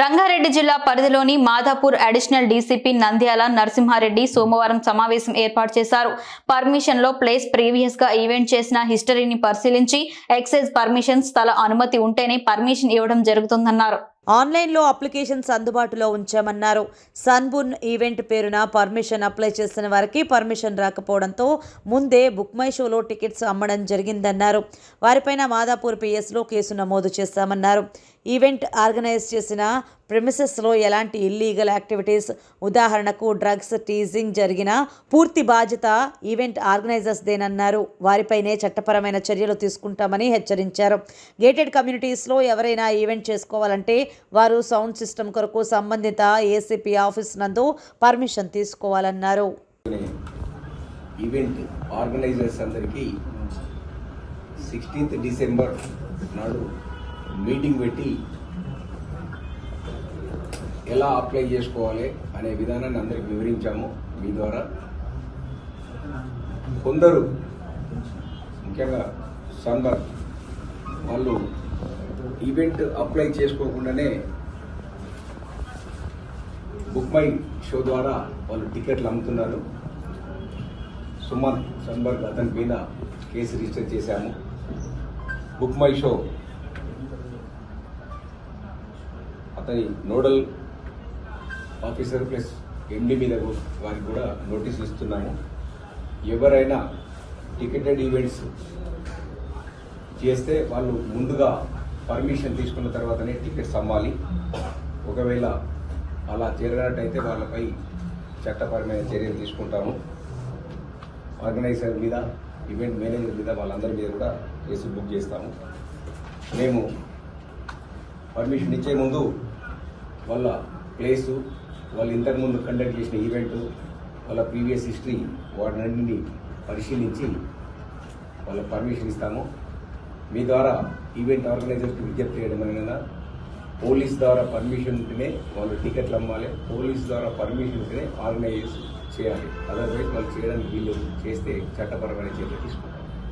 రంగారెడ్డి జిల్లా పరిధిలోని Madhapur additional DCP Nandyal Narasimha Reddy సోమవారం సమావేశం ఏర్పాటు చేశారు. పర్మిషన్లో ప్లేస్ ప్రీవియస్గా ఈవెంట్ చేసిన హిస్టరీని పరిశీలించి ఎక్సైజ్ పర్మిషన్ స్థల అనుమతి ఉంటేనే పర్మిషన్ ఇవ్వడం జరుగుతుందన్నారు. ఆన్లైన్లో అప్లికేషన్స్ అందుబాటులో ఉంచామన్నారు. సన్బున్ ఈవెంట్ పేరున పర్మిషన్ అప్లై చేసిన వారికి పర్మిషన్ రాకపోవడంతో ముందే బుక్ మై షోలో టికెట్స్ అమ్మడం జరిగిందన్నారు. వారిపైన మాదాపూర్ పిఎస్లో కేసు నమోదు చేశామన్నారు. ఈవెంట్ ఆర్గనైజ్ చేసిన ప్రిమిసెస్లో ఎలాంటి ఇల్లీగల్ యాక్టివిటీస్ ఉదాహరణకు డ్రగ్స్ టీజింగ్ జరిగిన పూర్తి బాధ్యత ఈవెంట్ ఆర్గనైజర్స్దేనన్నారు వారిపైనే చట్టపరమైన చర్యలు తీసుకుంటామని హెచ్చరించారు. గేటెడ్ కమ్యూనిటీస్లో ఎవరైనా ఈవెంట్ చేసుకోవాలంటే వారు సౌండ్ సిస్టమ్ కొరకు సంబంధిత ఏసీపీ ఆఫీస్ నందు పర్మిషన్ తీసుకోవాలన్నారు. ఈవెంట్ ఆర్గనైజర్స్ అందరికీ సిక్స్టీన్త్ డిసెంబర్ నాడు మీటింగ్ పెట్టి ఎలా అప్లై చేసుకోవాలి అనే విధానాన్ని అందరికి వివరించాము మీ ద్వారా. కొందరు ముఖ్యంగా సందర్ వాళ్ళు ఈవెంట్ అప్లై చేసుకోకుండానే బుక్ మై షో ద్వారా వాళ్ళు టికెట్లు అమ్ముతున్నారు. సుమన్ సన్బర్గ్ అతని మీద కేసు రిజిస్టర్ చేశాము. బుక్ మై షో అతని నోడల్ ఆఫీసర్ ప్లస్ ఎండి మీద వారికి కూడా నోటీసు ఇస్తున్నాము. ఎవరైనా టికెటెడ్ ఈవెంట్స్ చేస్తే వాళ్ళు ముందుగా పర్మిషన్ తీసుకున్న తర్వాతనే టికెట్స్ అమ్మాలి. ఒకవేళ అలా చేరినట్టయితే వాళ్ళపై చట్టపరమైన చర్యలు తీసుకుంటాము. ఆర్గనైజర్ మీద ఈవెంట్ మేనేజర్ మీద వాళ్ళందరి మీద కూడా కేసు బుక్ చేస్తాము. మేము పర్మిషన్ ఇచ్చే ముందు వాళ్ళ ప్లేసు వాళ్ళు ఇంతకుముందు కండక్ట్ చేసిన ఈవెంట్ వాళ్ళ ప్రీవియస్ హిస్టరీ వాటినన్నింటినీ పరిశీలించి వాళ్ళ పర్మిషన్ ఇస్తాము. మీ ద్వారా ఈవెంట్ ఆర్గనైజర్కి విజ్ఞప్తి చేయడం అనగా పోలీస్ ద్వారా పర్మిషన్ ఉంటేనే వాళ్ళు టికెట్లు అమ్మాలి. పోలీస్ ద్వారా పర్మిషన్ ఉంటేనే ఆర్గనైజ్ చేయాలి. అదర్వైజ్ వాళ్ళు చేయడానికి వీళ్ళు చేస్తే చట్టపరమైన చర్య తీసుకుంటారు